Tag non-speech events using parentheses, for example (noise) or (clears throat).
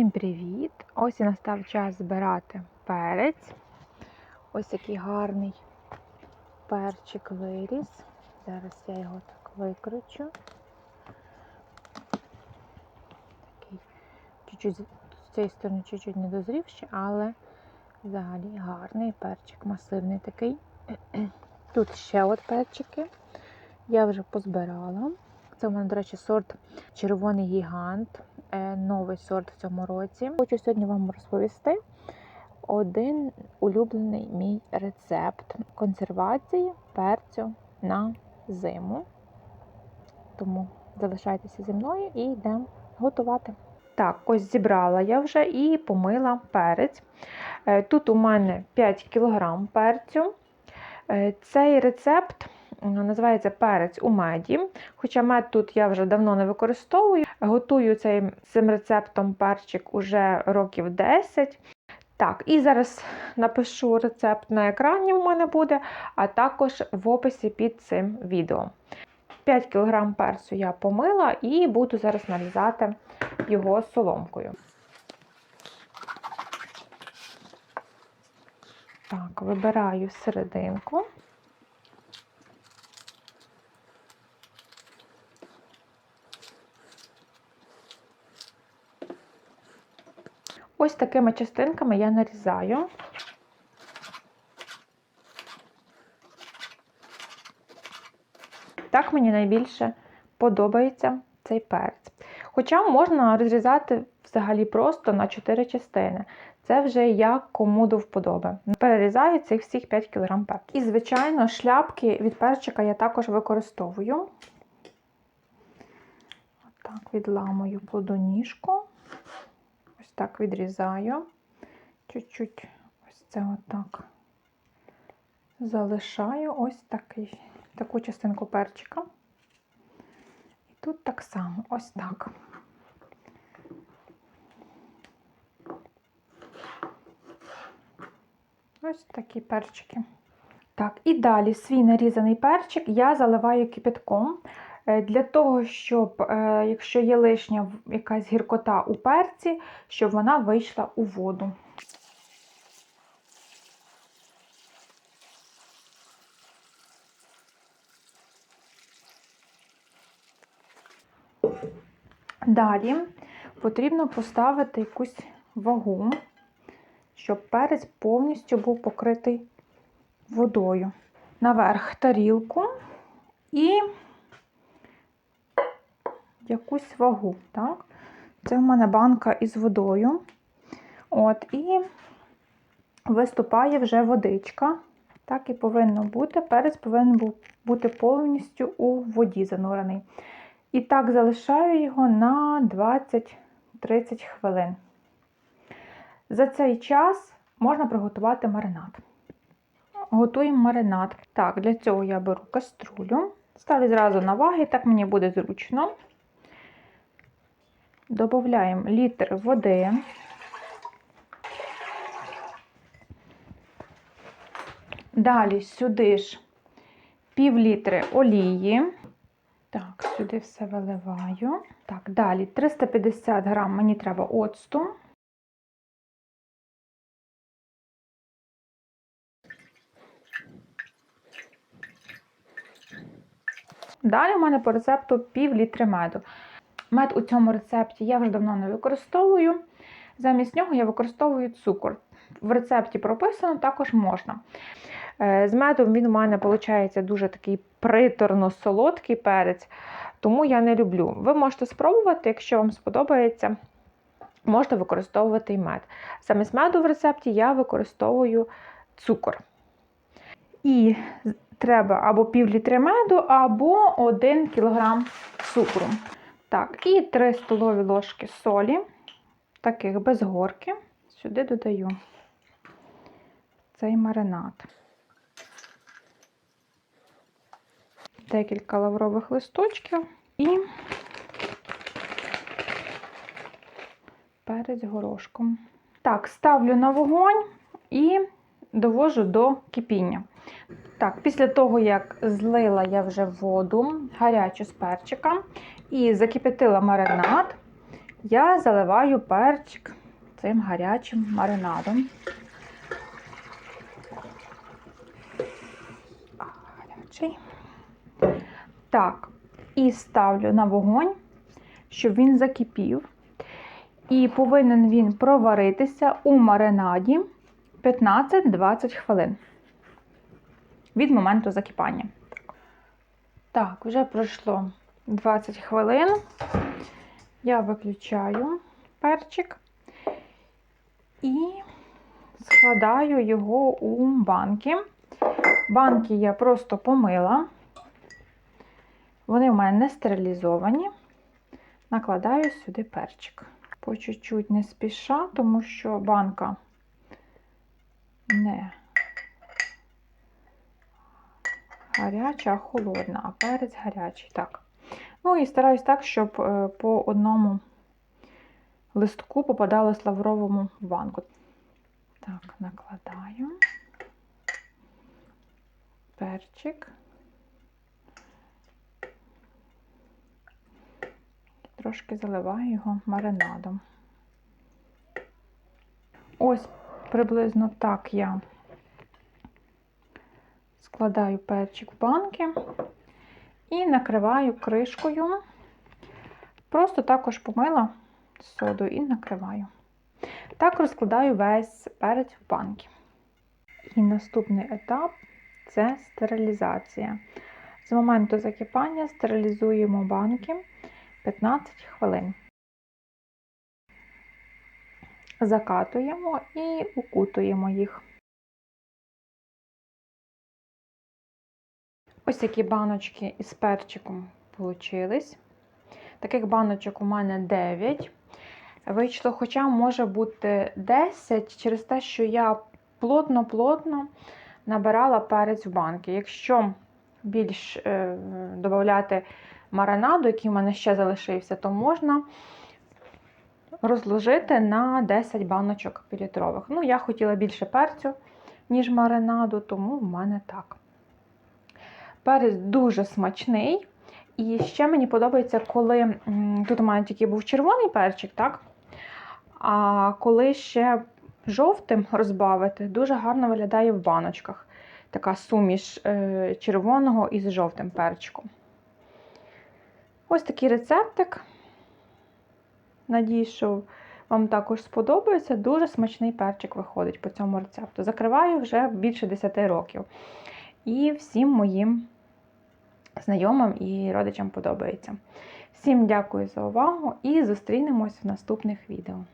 Усім привіт! Ось і настав час збирати перець. Ось який гарний перчик виріс. Зараз я його так викручу. Такий з цієї сторони чуть-чуть не дозрів ще, але взагалі гарний перчик, масивний такий. (clears throat) Тут ще от перчики. Я вже позбирала. Це в мене, до речі, сорт червоний гігант, новий сорт в цьому році. Хочу сьогодні вам розповісти один улюблений мій рецепт консервації перцю на зиму. Тому залишайтеся зі мною і йдемо готувати. Так, ось зібрала я вже і помила перець. Е, Тут у мене 5 кг перцю. Е, Цей рецепт називається перець у меді. Хоча мед тут я вже давно не використовую. Готую цей, цим рецептом перчик уже років 10. Так, і зараз напишу рецепт на екрані у мене буде, а також в описі під цим відео. 5 кг перцю я помила і буду зараз нарізати його соломкою. Так, вибираю серединку. Ось такими частинками я нарізаю. Так мені найбільше подобається цей перець. Хоча можна розрізати взагалі просто на 4 частини. Це вже як кому до вподоби. Перерізаю цих всіх 5 кг перцю. І, звичайно, шляпки від перчика я також використовую. Так, відламую плодоніжку. Так відрізаю. Чуть-чуть ось це отак залишаю ось такий, таку частинку перчика. І тут так само, ось так. Ось такі перчики. Так, і далі свій нарізаний перчик я заливаю кипятком. Е, Для того, щоб, е, якщо є лишня якась гіркота у перці, щоб вона вийшла у воду. Далі потрібно поставити якусь вагу, щоб перець повністю був покритий водою. Наверх тарілку і якусь вагу. Так? Це в мене банка із водою. От, І виступає вже водичка. Так і повинно бути. Перець повинен бути повністю у воді занурений. І так залишаю його на 20-30 хвилин. За цей час можна приготувати маринад. Готуємо маринад. Так, для цього я беру каструлю, ставлю зразу на ваги, так мені буде зручно. Додаємо літр води. Далі сюди ж пів літри олії. Так, сюди все виливаю. Так, далі 350 грам мені треба оцту. Далі у мене по рецепту пів літри меду. Мед у цьому рецепті я вже давно не використовую. Замість нього я використовую цукор. В рецепті прописано також можна. Е, З медом він у мене виходить дуже такий приторно-солодкий перець, тому я не люблю. Ви можете спробувати, якщо вам сподобається, можете використовувати і мед. Замість меду в рецепті я використовую цукор. І треба або пів літри меду, або 1 кг цукру. Так, і 3 столові ложки солі, таких без горки, сюди додаю цей маринад. Декілька лаврових листочків і перець горошком. Так, ставлю на вогонь і довожу до кипіння. Так, після того, як злила я вже воду гарячу з перчика і закипятила маринад, я заливаю перчик цим гарячим маринадом. Гарячий. Так, і ставлю на вогонь, щоб він закипів. І повинен він проваритися у маринаді 15-20 хвилин від моменту закипання. Так, вже пройшло 20 хвилин. Я виключаю перчик і складаю його у банки. Банки я просто помила. Вони в мене не стерилізовані. Накладаю сюди перчик. По чуть-чуть не спіша, тому що банка не гаряча, а холодна, а перець гарячий. Так. Ну і стараюсь так, щоб е, по одному листку попадалось лавровому в банку. Так, накладаю перчик. Трошки заливаю його маринадом. Ось приблизно так я складаю перчик в банки і накриваю кришкою. Просто також помила содою і накриваю. Так розкладаю весь перець в банки. І наступний етап це стерилізація. З моменту закипання стерилізуємо банки 15 хвилин. Закатуємо і укутуємо їх. Ось такі баночки із перчиком получились. Таких баночок у мене 9. Вийшло, хоча може бути 10 через те, що я плотно-плотно набирала перець в банки. Якщо більш е, додати маринаду, який в мене ще залишився, то можна розложити на 10 баночок півлітрових. Ну, я хотіла більше перцю, ніж маринаду, тому в мене так. Перець дуже смачний. І ще мені подобається, коли тут у мене тільки був червоний перчик, так? А коли ще жовтим розбавити, дуже гарно виглядає в баночках. Така суміш е, червоного із жовтим перчиком. Ось такий рецептик. Надію, що вам також сподобається. Дуже смачний перчик виходить по цьому рецепту. Закриваю вже більше 10 років. І всім моїм знайомим і родичам подобається. Всім дякую за увагу і зустрінемось в наступних відео.